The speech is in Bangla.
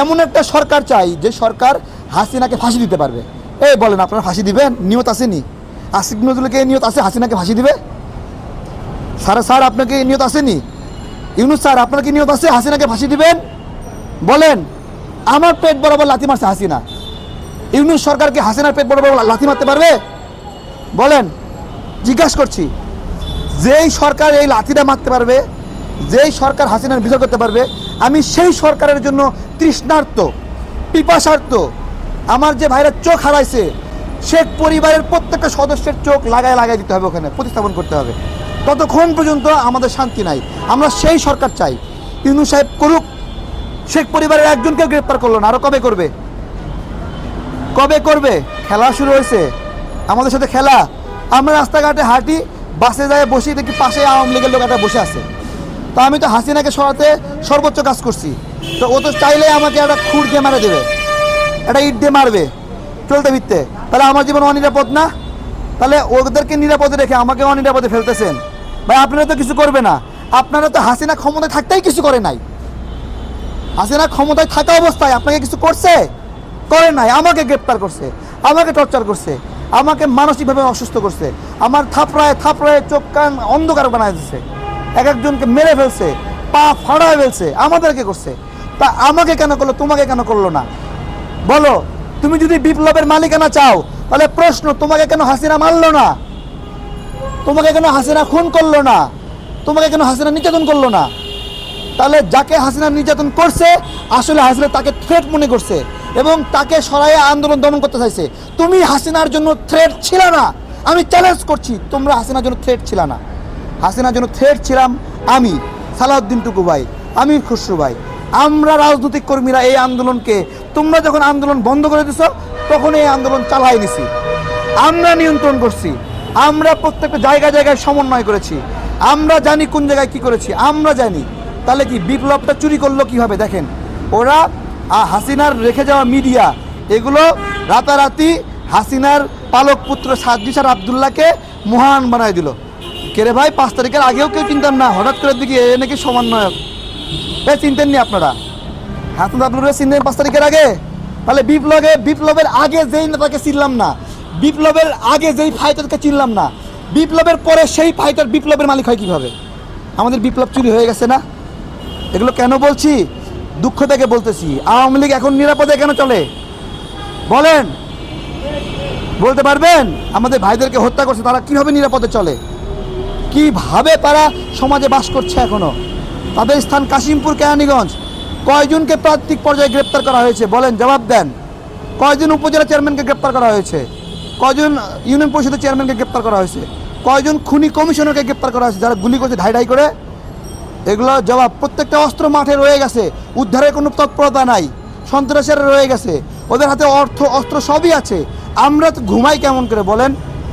এমন একটা সরকার চাই যে সরকার হাসিনাকে ফাঁসি দিতে পারবে। এই বলেন, আপনারা ফাঁসি দিবেন? নিয়ত আসেনি আসিফ নজরুলকে নিয়ত আছে হাসিনাকে ফাঁসি দিবে? স্যার স্যার আপনাকে নিয়ত আসেনি ইউনুস স্যার, আপনার কি নিয়ত আছে হাসিনাকে ফাঁসি দিবেন? বলেন, আমার পেট বরাবর লাথি মারছে হাসিনা। ইউনুস সরকারকে হাসিনার পেট বরাবর লাথি মারতে পারবে? বলেন, জিজ্ঞাসা করছি, যেই সরকার এই লাথিটা মারতে পারবে যেই সরকার হাসিনার বিচার করতে পারবে, আমি সেই সরকারের জন্য তৃষ্ণার্ত পিপাসার্থ আমার যে ভাইরা চোখ হারাইছে শেখ পরিবারের প্রত্যেকটা সদস্যের চোখ লাগায় লাগাই দিতে হবে ওখানে, প্রতিস্থাপন করতে হবে। ততক্ষণ পর্যন্ত আমাদের শান্তি নাই। আমরা সেই সরকার চাই। ইউনু সাহেব করুক, শেখ পরিবারের একজনকে গ্রেপ্তার করল না, আরও কবে করবে? কবে করবে? খেলা শুরু হয়েছে। আমাদের সাথে খেলা। আমরা রাস্তাঘাটে হাঁটি, বাসে যায় বসি, দেখি পাশে আওয়ামী লীগের লোক একটা বসে আছে। তো আমি তো হাসিনাকে সরাতে সর্বোচ্চ কাজ করছি। তো ও তো চাইলে আমাকে একটা খুঁড় দিয়ে মারা দেবে। একটা ইট দিয়ে মারবে। চলতে ফিরতে। তাহলে আমার জীবন অনিরাপদ না? তাহলে ওদেরকে নিরাপদে রেখে আমাকে অনিরাপদে ফেলতেছেন। ভাই, আপনারা তো কিছু করবে না। আপনারা তো হাসিনা ক্ষমতায় থাকতেই কিছু করে নাই। হাসিনা ক্ষমতায় থাকা অবস্থায় আপনাকে কিছু করছে? করে নাই। আমাকে গ্রেপ্তার করছে। আমাকে টর্চার করছে। আমাকে মানসিকভাবে অসুস্থ করছে। আমার থাপড়ায় থাপড়ায় চোখ কান অন্ধকার বানায় দিচ্ছে এক একজনকে মেরে ফেলছে, পা ফাড়ায় ফেলছে আমাদেরকে করছে? তা আমাকে কেন করল, তোমাকে কেন করল না? বলো, তুমি যদি বিপ্লবের মালিকানা চাও, তাহলে প্রশ্ন, তোমাকে কেন হাসিনা মারলো না? তোমাকে কেন হাসিনা খুন করল না? তোমাকে কেন হাসিনা নির্যাতন করল না? তাহলে যাকে হাসিনা নির্যাতন করছে, আসলে হাসিনা তাকে থ্রেট মনে করছে এবং তাকে সরাইয়ে আন্দোলন দমন করতে চাইছে। তুমি হাসিনার জন্য থ্রেট ছিল না। আমি চ্যালেঞ্জ করছি, তোমরা হাসিনার জন্য থ্রেট ছিল না। হাসিনার জন্য থ্রেট ছিলাম আমি, সালাউদ্দিন টুকু ভাই, আমির খুসরু ভাই। আমরা রাজনৈতিক কর্মীরা এই আন্দোলনকে, তোমরা যখন আন্দোলন বন্ধ করে দিছো, তখন এই আন্দোলন চালাই নিছি। আমরা নিয়ন্ত্রণ করছি। আমরা প্রত্যেকটা জায়গায় জায়গায় সমন্বয় করেছি। আমরা জানি কোন জায়গায় কি করেছি, আমরা জানি। তাহলে কি বিপ্লবটা চুরি করল কীভাবে? দেখেন, ওরা হাসিনার রেখে যাওয়া মিডিয়া, এগুলো রাতারাতি হাসিনার পালক পুত্র সাদ্দিসার আবদুল্লাহকে মহান বানায় দিল। কেরে ভাই, পাঁচ তারিখের আগেও কেউ চিনতাম না। হঠাৎ করে দেখি এ নাকি সমন্বয়ক চিনতেন নি আপনারা? হাসান আবদুল্লাহ চিনতেন পাঁচ তারিখের আগে? তাহলে বিপ্লবে, বিপ্লবের আগে যেই নেতাকে চিনলাম না, বিপ্লবের আগে যেই ফাইটারকে চিনলাম না, বিপ্লবের পরে সেই ফাইটার বিপ্লবের মালিক হয় কীভাবে? আমাদের বিপ্লব চুরি হয়ে গেছে না? এগুলো কেন বলছি? দুঃখ থেকে বলতেছি। আওয়ামী লীগ এখন নিরাপদে কেন চলে? বলেন। বলতে পারবেন? আমাদের ভাইদেরকে হত্যা করছে, তারা কীভাবে নিরাপদে চলে? কীভাবে তারা সমাজে বাস করছে এখনও? তাদের স্থান কাশিমপুর, কেরানীগঞ্জ। কয়জনকে প্রান্তিক পর্যায়ে গ্রেপ্তার করা হয়েছে? বলেন, জবাব দেন। কয়জন উপজেলা চেয়ারম্যানকে গ্রেপ্তার করা হয়েছে? কয়জন ইউনিয়ন পরিষদের চেয়ারম্যানকে গ্রেপ্তার করা হয়েছে? কয়জন খুনি কমিশনারকে গ্রেপ্তার করা হয়েছে যারা গুলি করছে ঢাই ঢাই করে? এগুলো জবাব, প্রত্যেকটা অস্ত্র মাঠে রয়ে গেছে। উদ্ধারের কোনো তৎপরতা নাই। সন্ত্রাসের রয়ে গেছে। ওদের হাতে অর্থ, অস্ত্র সবই আছে। আমরা তো ঘুমাই কেমন করে, বলেন।